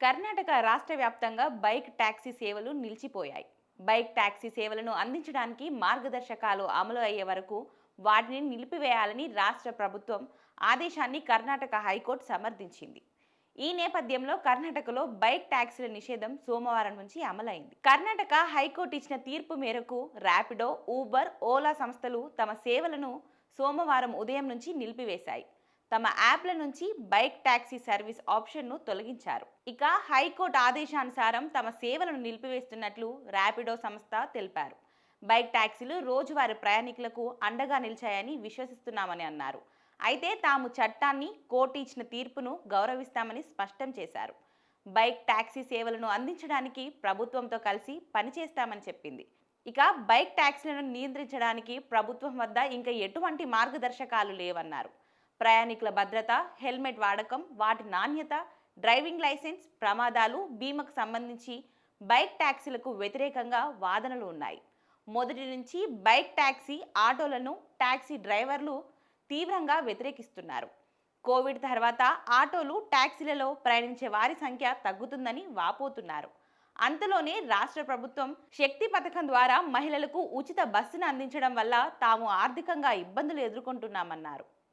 కర్ణాటక రాష్ట్ర వ్యాప్తంగా bike taxi సేవలు నిలిచిపోయాయి. బైక్ టాక్సీ సేవలను అందించడానికి మార్గదర్శకాలు అమలు అయ్యే వరకు వాటిని నిలిపివేయాలని రాష్ట్ర ప్రభుత్వం ఆదేశాన్ని కర్ణాటక హైకోర్టు సమర్థించింది. ఈ నేపథ్యంలో కర్ణాటకలో బైక్ ట్యాక్సీల నిషేధం సోమవారం నుంచి అమలైంది. కర్ణాటక హైకోర్టు ఇచ్చిన తీర్పు మేరకు ర్యాపిడో ఊబర్ ఓలా సంస్థలు తమ సేవలను సోమవారం ఉదయం నుంచి నిలిపివేశాయి. తమ యాప్ల నుంచి బైక్ టాక్సీ సర్వీస్ ఆప్షన్ను తొలగించారు. ఇక హైకోర్టు ఆదేశానుసారం తమ సేవలను నిలిపివేస్తున్నట్లు ర్యాపిడో సంస్థ తెలిపారు. బైక్ ట్యాక్సీలు రోజువారీ ప్రయాణికులకు అండగా నిలిచాయని విశ్వసిస్తున్నామని అన్నారు. అయితే తాము చట్టాన్ని కోర్టు ఇచ్చిన తీర్పును గౌరవిస్తామని స్పష్టం చేశారు. బైక్ ట్యాక్సీ సేవలను అందించడానికి ప్రభుత్వంతో కలిసి పనిచేస్తామని చెప్పింది. ఇక బైక్ ట్యాక్సీలను నియంత్రించడానికి ప్రభుత్వం వద్ద ఇంకా ఎటువంటి మార్గదర్శకాలు లేవన్నారు. ప్రయాణికుల భద్రత హెల్మెట్ వాడకం వాటి నాణ్యత డ్రైవింగ్ లైసెన్స్ ప్రమాదాలు బీమాకు సంబంధించి బైక్ ట్యాక్సీలకు వ్యతిరేకంగా వాదనలు ఉన్నాయి. మొదటి నుంచి బైక్ ట్యాక్సీ ఆటోలను ట్యాక్సీ డ్రైవర్లు తీవ్రంగా వ్యతిరేకిస్తున్నారు. కోవిడ్ తర్వాత ఆటోలు ట్యాక్సీలలో ప్రయాణించే వారి సంఖ్య తగ్గుతుందని వాపోతున్నారు. అంతలోనే రాష్ట్ర ప్రభుత్వం శక్తి పథకం ద్వారా మహిళలకు ఉచిత బస్సును అందించడం వల్ల తాము ఆర్థికంగా ఇబ్బందులు ఎదుర్కొంటున్నామన్నారు.